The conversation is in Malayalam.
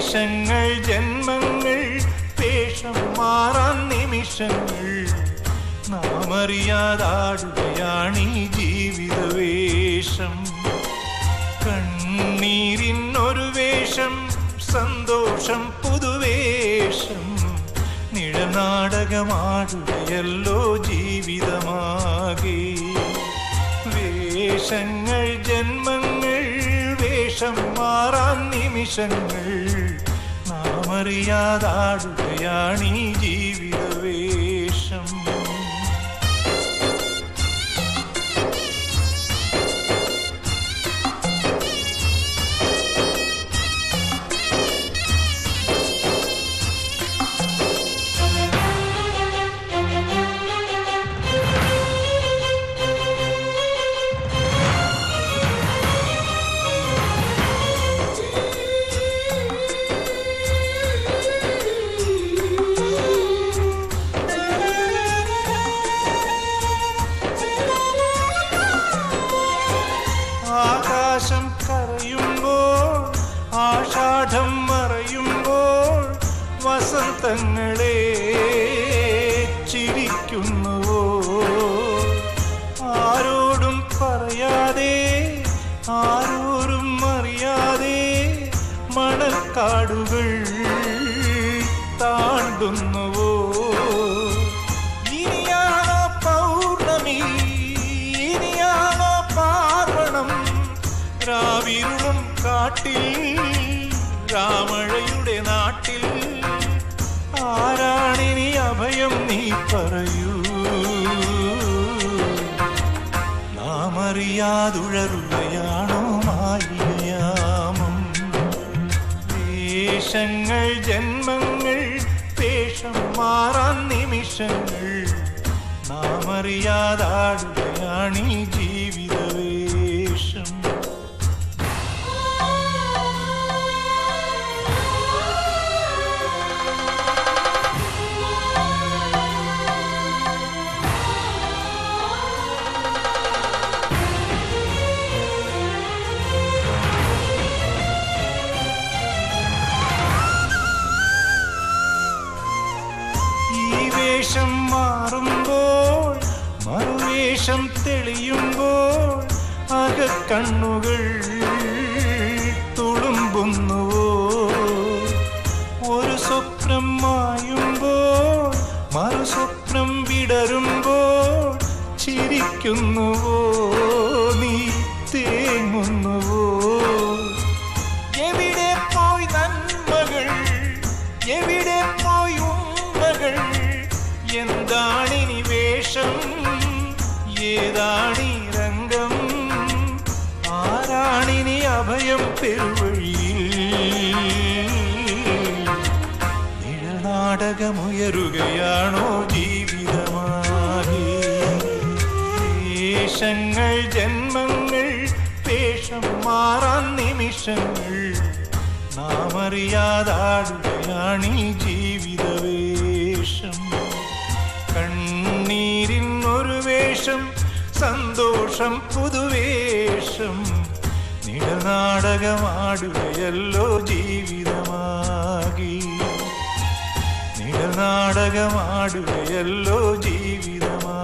വേഷങ്ങൾ ജന്മങ്ങൾ വേഷം മാറാൻ നിമിഷങ്ങൾ. നാം അറിയാതാടുകയാണീ ജീവിത വേഷം കണ്ണീരിനൊരു വേഷം സന്തോഷം പുതുവേഷം. നിഴനാടകമാടുകയല്ലോ ജീവിതമാകെ. വേഷങ്ങൾ ജന്മങ്ങൾ വേഷം മാറാൻ നിമിഷങ്ങൾ. അറിയാതാടുകയാണീ ജീവിത. ആഷാഢം മറയുമ്പോൾ വസന്തങ്ങളെ ചിരിക്കുന്നുവോ? ആരോടും പറയാതെ ആരോരും അറിയാതെ മണക്കാടുകൾ താണ്ടുന്നുവോ? ഇനിയാണോ പൗർണമി? ഇനിയാണോ പാർവണം? കാട്ടിൽ രാമഴയുടെ നാട്ടിൽ ആരാണിനി അഭയം നീ പറയൂ? നാം അറിയാതുഴറുകയാണോ മായികയാമം വേഷങ്ങൾ ജന്മങ്ങൾ വേഷം മാറാൻ നിമിഷങ്ങൾ നാം അറിയാതാടുകയാണീ ജീവിത. വേഷം മാറുമ്പോൾ മറുവേഷം തെളിയുമ്പോൾ അകക്കണ്ണുകൾ തുളുമ്പുന്നുവോ? ഒരു സ്വപ്നം മായുമ്പോൾ മറുസ്വപ്നം വിടരുമ്പോൾ ചിരിക്കുന്നുവോ? അഭയം പെരുവഴിയിൽ. നിഴനാടകമുയരുകയാണോ ജീവിതമാകെ വേഷങ്ങൾ ജന്മങ്ങൾ വേഷം മാറാൻ നിമിഷങ്ങൾ. നാം അറിയാതാടുകയാണീ ജീവിത വേഷം കണ്ണീരിനൊരു വേഷം സന്തോഷം പുതുവേഷം. നിഴനാടകമാടുകയല്ലോ ജീവിതമാകി. നിഴനാടകമാടുകയല്ലോ ജീവിതമാ